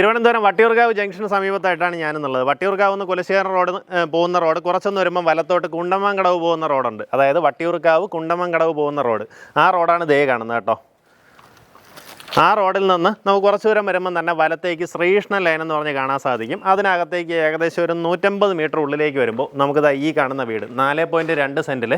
തിരുവനന്തപുരം വട്ടിയൂർക്കാവ് ജംഗ്ഷന് സമീപത്തായിട്ടാണ് ഞാനെന്നുള്ളത്. വട്ടിയൂർക്കാവ് നിന്ന് കുലശേഖരൻ റോഡ് പോകുന്ന റോഡ് കുറച്ചൊന്ന് വരുമ്പോൾ വലത്തോട്ട് കുണ്ടമ്മൻ കടവ് പോകുന്ന റോഡുണ്ട്. അതായത് വട്ടിയൂർക്കാവ് കുണ്ടമ്മൻ കടവ് പോകുന്ന റോഡ്. ആ റോഡാണ് ദേ കാണുന്നത് കേട്ടോ. ആ റോഡിൽ നിന്ന് നമുക്ക് കുറച്ച് ദൂരം വരുമ്പം തന്നെ വലത്തേക്ക് ശ്രീകൃഷ്ണ ലൈൻ എന്ന് പറഞ്ഞ് കാണാൻ സാധിക്കും. അതിനകത്തേക്ക് ഏകദേശം ഒരു നൂറ്റമ്പത് മീറ്റർ ഉള്ളിലേക്ക് വരുമ്പോൾ നമുക്ക് ദാ ഈ കാണുന്ന വീട്. നാല് പോയിന്റ് രണ്ട് സെന്റിൽ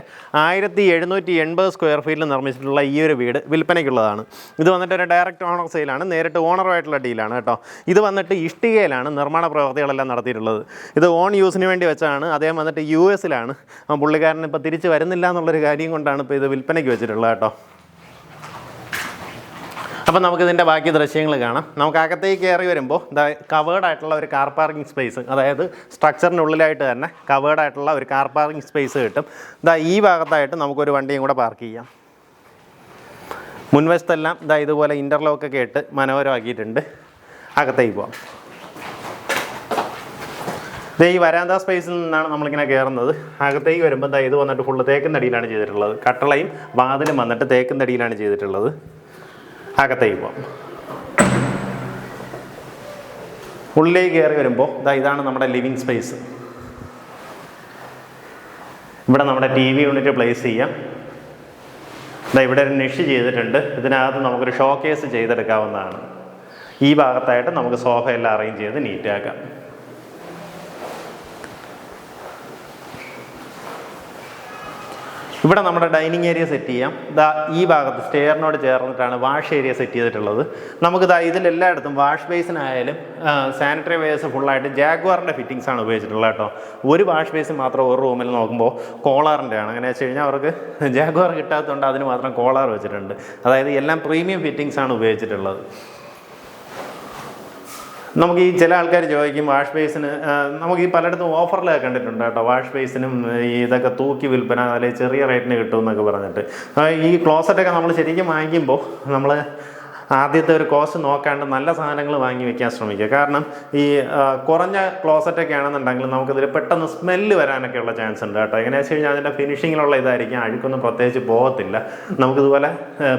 ആയിരത്തി എഴുന്നൂറ്റി എൺപത് സ്ക്വയർ ഫീറ്റിൽ നിർമ്മിച്ചിട്ടുള്ള ഈ ഒരു വീട് വിൽപ്പനയ്ക്കുള്ളതാണ്. ഇത് വന്നിട്ട് ഒരു ഡയറക്റ്റ് ഓണർ സെയിലാണ് നേരിട്ട് ഓണറുമായിട്ടുള്ള ഡീലാണ് കേട്ടോ. ഇത് വന്നിട്ട് ഇഷ്ടികയിലാണ് നിർമ്മാണ പ്രവർത്തികളെല്ലാം നടത്തിയിട്ടുള്ളത്. ഇത് ഓൺ യൂസിന് വേണ്ടി വെച്ചാണ്. അദ്ദേഹം വന്നിട്ട് യു എസിലാണ് പുള്ളിക്കാരൻ ഇപ്പോൾ തിരിച്ച് വരുന്നില്ല എന്നുള്ളൊരു കാര്യം കൊണ്ടാണ് ഇപ്പോൾ ഇത് വിൽപ്പനയ്ക്ക് വെച്ചിട്ടുള്ളത് കേട്ടോ. അപ്പം നമുക്കിതിന്റെ ബാക്കി ദൃശ്യങ്ങൾ കാണാം. നമുക്ക് അകത്തേക്ക് കയറി വരുമ്പോൾ ഇതാ കവേർഡ് ആയിട്ടുള്ള ഒരു കാർ പാർക്കിംഗ് സ്പേസ് അതായത് സ്ട്രക്ചറിനുള്ളിലായിട്ട് തന്നെ കവേർഡ് ആയിട്ടുള്ള ഒരു കാർ പാർക്കിംഗ് സ്പേസ് കിട്ടും. ഇതാ ഈ ഭാഗത്തായിട്ട് നമുക്കൊരു വണ്ടിയും കൂടെ പാർക്ക് ചെയ്യാം. മുൻവശത്തെല്ലാം ഇതാ ഇതുപോലെ ഇന്റർലോക്കൊക്കെ ഇട്ട് മനോഹരമാക്കിയിട്ടുണ്ട്. അകത്തേക്ക് പോവാം. ഇതേ ഈ വരാന്ത സ്പേസിൽ നിന്നാണ് നമ്മളിങ്ങനെ കയറുന്നത് അകത്തേക്ക് വരുമ്പോൾ ദാ ഇത് വന്നിട്ട് ഫുള്ള് തേക്കും തടിയിലാണ് ചെയ്തിട്ടുള്ളത്. കട്ടളയും വാതിലും വന്നിട്ട് തേക്കും തടിയിലാണ് ചെയ്തിട്ടുള്ളത്. അകത്തേക്ക് പോവാം. ഉള്ളിലേക്ക് കയറി വരുമ്പോൾ ഇതാ ഇതാണ് നമ്മുടെ ലിവിങ് സ്പേസ്. ഇവിടെ നമ്മുടെ ടി വി യൂണിറ്റ് പ്ലേസ് ചെയ്യാം. ഇതാ ഇവിടെ ഒരു നിഷ് ചെയ്തിട്ടുണ്ട്. ഇതിനകത്ത് നമുക്കൊരു ഷോക്കേസ് ചെയ്തെടുക്കാവുന്നതാണ്. ഈ ഭാഗത്തായിട്ട് നമുക്ക് സോഫ എല്ലാം അറേഞ്ച് ചെയ്ത് നീറ്റാക്കാം. ഇവിടെ നമ്മുടെ ഡൈനിങ് ഏരിയ സെറ്റ് ചെയ്യാം. ഇതാ ഈ ഭാഗത്ത് സ്റ്റെയറിനോട് ചേർന്നിട്ടാണ് വാഷ് ഏരിയ സെറ്റ് ചെയ്തിട്ടുള്ളത്. നമുക്കിതാ ഇതിലെല്ലായിടത്തും വാഷ് ബേസിനായാലും സാനിറ്ററി വേസ് ഫുള്ളായിട്ട് ജാഗ്വാറിന്റെ ഫിറ്റിങ്സ് ആണ് ഉപയോഗിച്ചിട്ടുള്ളത് കേട്ടോ. ഒരു വാഷ് ബേസിൻ മാത്രം ഒരു റൂമിൽ നോക്കുമ്പോൾ കോളാറിന്റെ ആണ്. അങ്ങനെ വെച്ച് കഴിഞ്ഞാൽ അവർക്ക് ജാഗ്വാർ കിട്ടാത്തതുകൊണ്ട് അതിന് മാത്രം കോളാർ വെച്ചിട്ടുണ്ട്. അതായത് എല്ലാം പ്രീമിയം ഫിറ്റിങ്സ് ആണ് ഉപയോഗിച്ചിട്ടുള്ളത്. നമുക്ക് ഈ ചില ആൾക്കാർ ചോദിക്കും വാഷ് ബേസിന് നമുക്ക് ഈ പലയിടത്തും ഓഫറിലൊക്കെ കണ്ടിട്ടുണ്ട് കേട്ടോ വാഷ് ബേസിനും ഇതൊക്കെ തൂക്കി വിൽപ്പന അല്ലെങ്കിൽ ചെറിയ റേറ്റിന് കിട്ടും എന്നൊക്കെ പറഞ്ഞിട്ട്. ഈ ക്ലോസറ്റൊക്കെ നമ്മൾ ശരിക്കും വാങ്ങിക്കുമ്പോൾ നമ്മൾ ആദ്യത്തെ ഒരു കോസ്റ്റ് നോക്കാണ്ട് നല്ല സാധനങ്ങൾ വാങ്ങി വെക്കാൻ ശ്രമിക്കുക. കാരണം ഈ കുറഞ്ഞ ക്ലോസറ്റൊക്കെ ആണെന്നുണ്ടെങ്കിൽ നമുക്കിതിൽ പെട്ടെന്ന് സ്മെല്ല് വരാനൊക്കെ ഉള്ള ചാൻസ് ഉണ്ട് കേട്ടോ. എങ്ങനെയാ വെച്ച് കഴിഞ്ഞാൽ അതിന്റെ ഫിനിഷിങ്ങിലുള്ള ഇതായിരിക്കും. അഴുക്കൊന്നും പ്രത്യേകിച്ച് പോകത്തില്ല. നമുക്കിതുപോലെ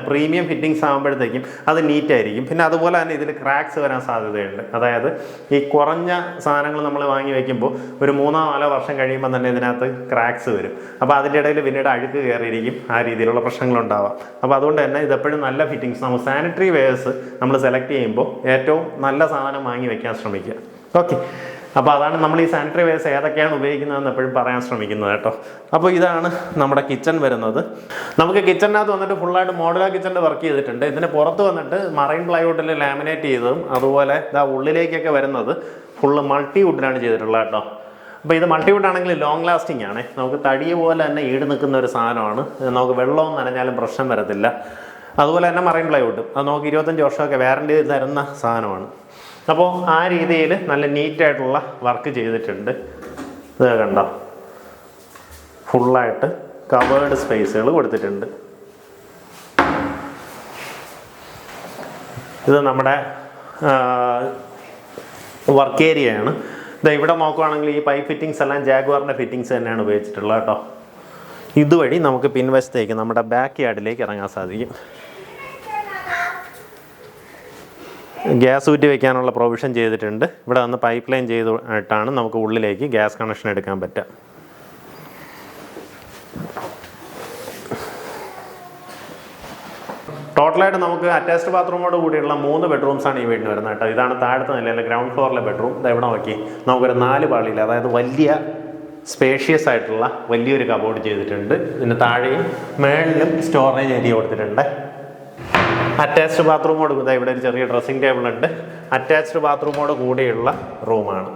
പ്രീമിയം ഫിറ്റിങ്സ് ആകുമ്പോഴത്തേക്കും അത് നീറ്റായിരിക്കും പിന്നെ അതുപോലെ തന്നെ ഇതിൽ ക്രാക്സ് വരാൻ സാധ്യതയുണ്ട്. അതായത് ഈ കുറഞ്ഞ സാധനങ്ങൾ നമ്മൾ വാങ്ങി വെക്കുമ്പോൾ ഒരു മൂന്നോ നാലോ വർഷം കഴിയുമ്പോൾ തന്നെ ഇതിനകത്ത് ക്രാക്സ് വരും. അപ്പോൾ അതിന്റെ ഇടയിൽ പിന്നീട് അഴുക്ക് കയറിയിരിക്കും. ആ രീതിയിലുള്ള പ്രശ്നങ്ങളുണ്ടാവാം. അപ്പോൾ അതുകൊണ്ട് തന്നെ ഇതെപ്പോഴും നല്ല ഫിറ്റിങ്സ് നമുക്ക് സാനിറ്ററി വെയേഴ്സ് നമ്മൾ സെലക്ട് ചെയ്യുമ്പോൾ ഏറ്റവും നല്ല സാധനം വാങ്ങി വെക്കാൻ ശ്രമിക്കുക. ഓക്കെ അപ്പോൾ അതാണ് നമ്മൾ ഈ സാനിറ്ററി വെയർസ് ഏതൊക്കെയാണ് ഉപയോഗിക്കുന്നതെന്ന് എപ്പോഴും പറയാൻ ശ്രമിക്കുന്നത് കേട്ടോ. അപ്പോൾ ഇതാണ് നമ്മുടെ കിച്ചൺ വരുന്നത്. നമുക്ക് കിച്ചണിനകത്ത് വന്നിട്ട് ഫുള്ളായിട്ട് മോഡുലാർ കിച്ചണിന്റെ വർക്ക് ചെയ്തിട്ടുണ്ട്. ഇതിന് പുറത്ത് വന്നിട്ട് മറൈൻ പ്ലൈവുഡിൽ ലാമിനേറ്റ് ചെയ്തതും അതുപോലെ ഇതാ ഉള്ളിലേക്കൊക്കെ വരുന്നത് ഫുള്ള് മൾട്ടി വുഡിലാണ് ചെയ്തിട്ടുള്ളത് കേട്ടോ. അപ്പോൾ ഇത് മൾട്ടിവുഡ് ആണെങ്കിൽ ലോങ് ലാസ്റ്റിംഗ് ആണ്. നമുക്ക് തടിയ പോലെ തന്നെ ഈട് നിൽക്കുന്ന ഒരു സാധനമാണ്. നമുക്ക് വെള്ളവും നനഞ്ഞാലും പ്രശ്നം വരത്തില്ല. അതുപോലെ തന്നെ മറൈൻ പ്ലൈവുഡ് അത് നമുക്ക് ഇരുപത്തഞ്ച് വർഷമൊക്കെ വാറണ്ടി തരുന്ന സാധനമാണ്. അപ്പോൾ ആ രീതിയിൽ നല്ല നീറ്റായിട്ടുള്ള വർക്ക് ചെയ്തിട്ടുണ്ട്. ഇത് കണ്ടോ? ഫുള്ളായിട്ട് കവേർഡ് സ്പേസുകൾ കൊടുത്തിട്ടുണ്ട്. ഇത് നമ്മുടെ വർക്ക് ഏരിയയാണ് ഇത് ഇവിടെ നോക്കുവാണെങ്കിൽ ഈ പൈപ്പ് ഫിറ്റിങ്സ് എല്ലാം ജാഗ്വാറിന്റെ ഫിറ്റിങ്സ് തന്നെയാണ് ഉപയോഗിച്ചിട്ടുള്ളത് കേട്ടോ. ഇതുവഴി നമുക്ക് പിൻവശത്തേക്ക് നമ്മുടെ ബാക്ക് യാർഡിലേക്ക് ഇറങ്ങാൻ സാധിക്കും. ഗ്യാസ് ഊറ്റി വെക്കാനുള്ള പ്രൊവിഷൻ ചെയ്തിട്ടുണ്ട്. ഇവിടെ വന്ന് പൈപ്പ് ലൈൻ ചെയ്തിട്ടാണ് നമുക്ക് ഉള്ളിലേക്ക് ഗ്യാസ് കണക്ഷൻ എടുക്കാൻ പറ്റുക. ടോട്ടലായിട്ട് നമുക്ക് അറ്റാച്ച്ഡ് ബാത്റൂമോട് കൂടിയുള്ള മൂന്ന് ബെഡ്റൂംസ് ആണ് ഈ വീടിന് വരുന്നത് കേട്ടോ. ഇതാണ് താഴത്തെ നിലയിലെ ഗ്രൗണ്ട് ഫ്ലോറിലെ ബെഡ്റൂം ഇത് എവിടെ നോക്കി. നമുക്കൊരു നാല് പാളിയിൽ അതായത് വലിയ സ്പേഷ്യസ് ആയിട്ടുള്ള വലിയൊരു കബോർഡ് ചെയ്തിട്ടുണ്ട്. ഇതിന് താഴെയും മേളിലും സ്റ്റോറേജ് ഏരിയ കൊടുത്തിട്ടുണ്ട്. അറ്റാച്ച്ഡ് ബാത്റൂമോട് കൂടെ ഇവിടെ ഒരു ചെറിയ ഡ്രസ്സിംഗ് ടേബിൾ ഉണ്ട്. അറ്റാച്ച്ഡ് ബാത്റൂമോട് കൂടിയുള്ള റൂമാണ്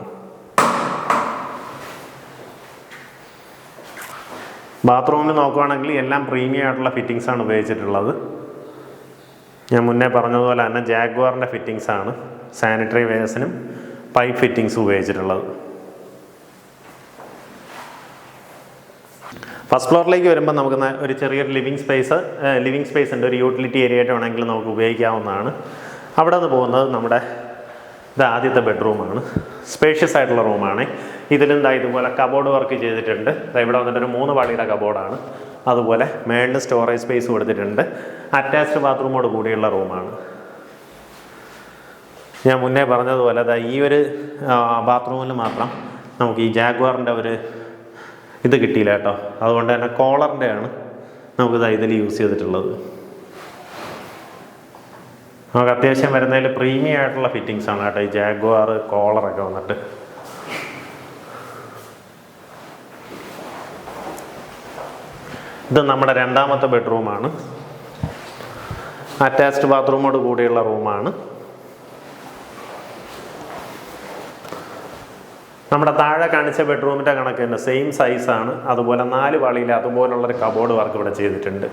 ബാത്റൂമിൽ നോക്കുവാണെങ്കിൽ എല്ലാം പ്രീമിയം ആയിട്ടുള്ള ഫിറ്റിങ്സ് ആണ് ഉപയോഗിച്ചിട്ടുള്ളത്. ഞാൻ മുന്നേ പറഞ്ഞതുപോലെ തന്നെ ജാഗ്വാറിന്റെ ഫിറ്റിങ്സ് ആണ്. സാനിറ്ററി വെയർസിനും പൈപ്പ് ഫിറ്റിംഗ്സ് ഉപയോഗിച്ചിട്ടുള്ളത്. ഫസ്റ്റ് ഫ്ലോറിലേക്ക് വരുമ്പോൾ നമുക്ക് ഒരു ചെറിയൊരു ലിവിങ് സ്പേസ് ലിവിങ് സ്പേസ് ഉണ്ട്. ഒരു യൂട്ടിലിറ്റി ഏരിയ ആയിട്ട് വേണമെങ്കിൽ നമുക്ക് ഉപയോഗിക്കാവുന്നതാണ്. അവിടെ നിന്ന് പോകുന്നത് നമ്മുടെ ഇത് ആദ്യത്തെ ബെഡ്റൂമാണ് സ്പേഷ്യസ് ആയിട്ടുള്ള റൂമാണ് ഇതിലും ഇതാ ഇതുപോലെ കബോർഡ് വർക്ക് ചെയ്തിട്ടുണ്ട്. ഇവിടെ വന്നിട്ട് ഒരു മൂന്ന് പാളിയുടെ കബോർഡാണ് അതുപോലെ മേളിൽ സ്റ്റോറേജ് സ്പേസ് കൊടുത്തിട്ടുണ്ട്. അറ്റാച്ച്ഡ് ബാത്റൂമോട് കൂടിയുള്ള റൂമാണ് ഞാൻ മുന്നേ പറഞ്ഞതുപോലെ ഈ ഒരു ബാത്റൂമിൽ മാത്രം നമുക്ക് ഈ ജാഗ്വാറിന്റെ ഒരു ഇത് കിട്ടിയില്ല കേട്ടോ. അതുകൊണ്ട് തന്നെ കോളറിന്റെ ആണ് നമുക്ക് ദാ ഇതിൽ യൂസ് ചെയ്തിട്ടുള്ളത്. നമുക്ക് അത്യാവശ്യം വരുന്നതിൽ പ്രീമിയം ആയിട്ടുള്ള ഫിറ്റിങ്സ് ആണ് കേട്ടോ. ഈ ജാഗ്വാർ കോളറൊക്കെ വന്നിട്ട്. ഇത് നമ്മുടെ രണ്ടാമത്തെ ബെഡ്റൂമാണ് അറ്റാച്ച്ഡ് ബാത്റൂമോട് കൂടിയുള്ള റൂമാണ് നമ്മുടെ താഴെ കാണിച്ച ബെഡ്റൂമിന്റെ കണക്ക് തന്നെ സെയിം സൈസാണ് അതുപോലെ നാല് വളിയിൽ അതുപോലുള്ളൊരു കബോർഡ് വർക്ക് ഇവിടെ ചെയ്തിട്ടുണ്ട്.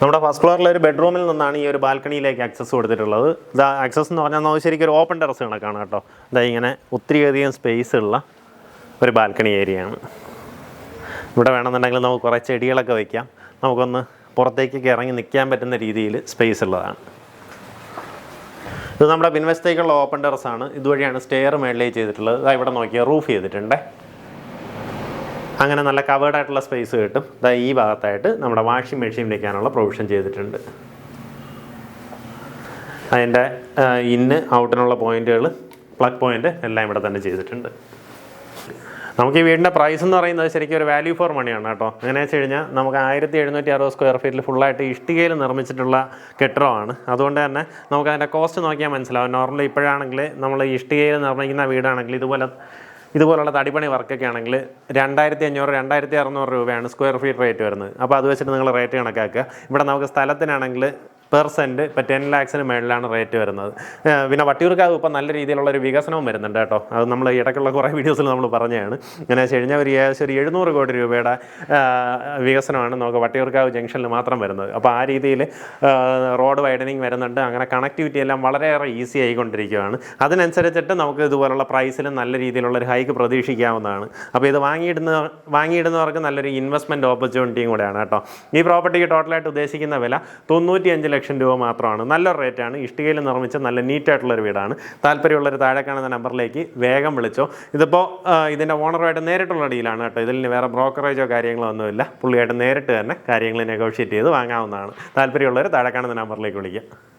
നമ്മുടെ ഫസ്റ്റ് ഫ്ലോറിലെ ഒരു ബെഡ്റൂമിൽ നിന്നാണ് ഈ ഒരു ബാൽക്കണിയിലേക്ക് ആക്സസ് കൊടുത്തിട്ടുള്ളത്. ഇതാ ആക്സസ് എന്ന് പറഞ്ഞാൽ ശരിക്കും ഒരു ഓപ്പൺ ടെറസ് കണക്കാണ് കേട്ടോ. ഇതാ ഇങ്ങനെ ഒത്തിരിയധികം സ്പേസ് ഉള്ള ഒരു ബാൽക്കണി ഏരിയ ആണ്. ഇവിടെ വേണമെന്നുണ്ടെങ്കിൽ നമുക്ക് കുറേ ചെടികളൊക്കെ വയ്ക്കാം നമുക്കൊന്ന് പുറത്തേക്കൊക്കെ ഇറങ്ങി നിൽക്കാൻ പറ്റുന്ന രീതിയിൽ സ്പേസ് ഉള്ളതാണ്. ഇത് നമ്മുടെ പിൻവശത്തേക്കുള്ള ഓപ്പൺ ടെറസ് ആണ്. ഇതുവഴിയാണ് സ്റ്റെയർ മേളിലേക്ക് ചെയ്തിട്ടുള്ളത്. ഇതാ ഇവിടെ നോക്കിയാൽ റൂഫ് ചെയ്തിട്ടുണ്ട്. അങ്ങനെ നല്ല കവേർഡ് ആയിട്ടുള്ള സ്പേസ് കിട്ടും. ഇതാ ഈ ഭാഗത്തായിട്ട് നമ്മുടെ വാഷിംഗ് മെഷീൻ വയ്ക്കാനുള്ള പ്രൊവിഷൻ ചെയ്തിട്ടുണ്ട്. അതിന്റെ ഇന്ന് ഔട്ടിനുള്ള പോയിന്റുകൾ പ്ലഗ് പോയിന്റ് എല്ലാം ഇവിടെ തന്നെ ചെയ്തിട്ടുണ്ട്. നമുക്ക് ഈ വീടിന്റെ പ്രൈസ് എന്ന് പറയുന്നത് ശരിക്കും ഒരു വാല്യൂ ഫോർ മണിയാണ് കേട്ടോ. അങ്ങനെ വെച്ച് കഴിഞ്ഞാൽ നമുക്ക് ആയിരത്തി എഴുന്നൂറ്റി അറുപത് സ്ക്വയർ ഫീറ്റിൽ ഫുള്ളായിട്ട് ഇഷ്ടികയിൽ നിർമ്മിച്ചിട്ടുള്ള കെട്ടിടമാണ്. അതുകൊണ്ട് തന്നെ നമുക്ക് അതിന്റെ കോസ്റ്റ് നോക്കിയാൽ മനസ്സിലാവും. നോർമലി ഇപ്പോഴാണെങ്കിൽ നമ്മൾ ഇഷ്ടികയിൽ നിർമ്മിക്കുന്ന വീടാണെങ്കിൽ ഇതുപോലെ ഇതുപോലുള്ള തടിപ്പണി വർക്കൊക്കെ ആണെങ്കിൽ രണ്ടായിരത്തി അഞ്ഞൂറ് രണ്ടായിരത്തി അറുന്നൂറ് രൂപയാണ് സ്ക്വയർ ഫീറ്റ് റേറ്റ് വരുന്നത്. അപ്പോൾ അത് വെച്ചിട്ട് നിങ്ങൾ റേറ്റ് കണക്കാക്കുക. ഇവിടെ നമുക്ക് സ്ഥലത്തിനാണെങ്കിൽ പെർ സെന്റ് ഇപ്പോൾ ടെൻ ലാക്സിന് മേളിലാണ് റേറ്റ് വരുന്നത്. പിന്നെ വട്ടിയൂർക്കാവ് ഇപ്പോൾ നല്ല രീതിയിലുള്ള ഒരു വികസനവും വരുന്നുണ്ട് കേട്ടോ. അത് നമ്മൾ ഇടയ്ക്കുള്ള കുറേ വീഡിയോസിൽ നമ്മൾ പറഞ്ഞതാണ്. ഇങ്ങനെ വെച്ച് കഴിഞ്ഞാൽ ഒരു ഏകദേശം ഒരു എഴുന്നൂറ് കോടി രൂപയുടെ വികസനമാണ് നമുക്ക് വട്ടിയൂർക്കാവ് ജംഗ്ഷനിൽ മാത്രം വരുന്നത്. അപ്പോൾ ആ രീതിയിൽ റോഡ് വൈഡനിങ് വരുന്നുണ്ട്. അങ്ങനെ കണക്ടിവിറ്റി എല്ലാം വളരെയേറെ ഈസി ആയിക്കൊണ്ടിരിക്കുകയാണ്. അതിനനുസരിച്ചിട്ട് നമുക്ക് ഇതുപോലുള്ള പ്രൈസിൽ നല്ല രീതിയിലുള്ള ഒരു ഹൈക്ക് പ്രതീക്ഷിക്കാവുന്നതാണ്. അപ്പോൾ ഇത് വാങ്ങിയിടുന്ന വാങ്ങിയിടുന്നവർക്ക് നല്ലൊരു ഇൻവെസ്റ്റ്മെന്റ് ഓപ്പർച്യൂണിറ്റിയും കൂടെയാണ് കേട്ടോ. ഈ പ്രോപ്പർട്ടിക്ക് ടോട്ടലായിട്ട് ഉദ്ദേശിക്കുന്ന വില തൊണ്ണൂറ്റി ലക്ഷം രൂപ മാത്രമാണ്. നല്ലൊരു റേറ്റാണ്. ഇഷ്ടികയിൽ നിർമ്മിച്ച നല്ല നീറ്റായിട്ടുള്ളൊരു വീടാണ്. താല്പര്യമുള്ളൊരു താഴെ കാണുന്ന നമ്പറിലേക്ക് വേഗം വിളിച്ചോ. ഇതിപ്പോൾ ഇതിന്റെ ഓണറുമായിട്ട് നേരിട്ടുള്ള ഡീലാണ് കേട്ടോ. ഇതിൽ വേറെ ബ്രോക്കറേജോ കാര്യങ്ങളോ ഒന്നുമില്ല. പുള്ളിയായിട്ട് നേരിട്ട് തന്നെ കാര്യങ്ങൾ നെഗോഷിയേറ്റ് ചെയ്ത് വാങ്ങാവുന്നതാണ്. താല്പര്യമുള്ളവർ താഴെ കാണുന്ന നമ്പറിലേക്ക് വിളിക്കുക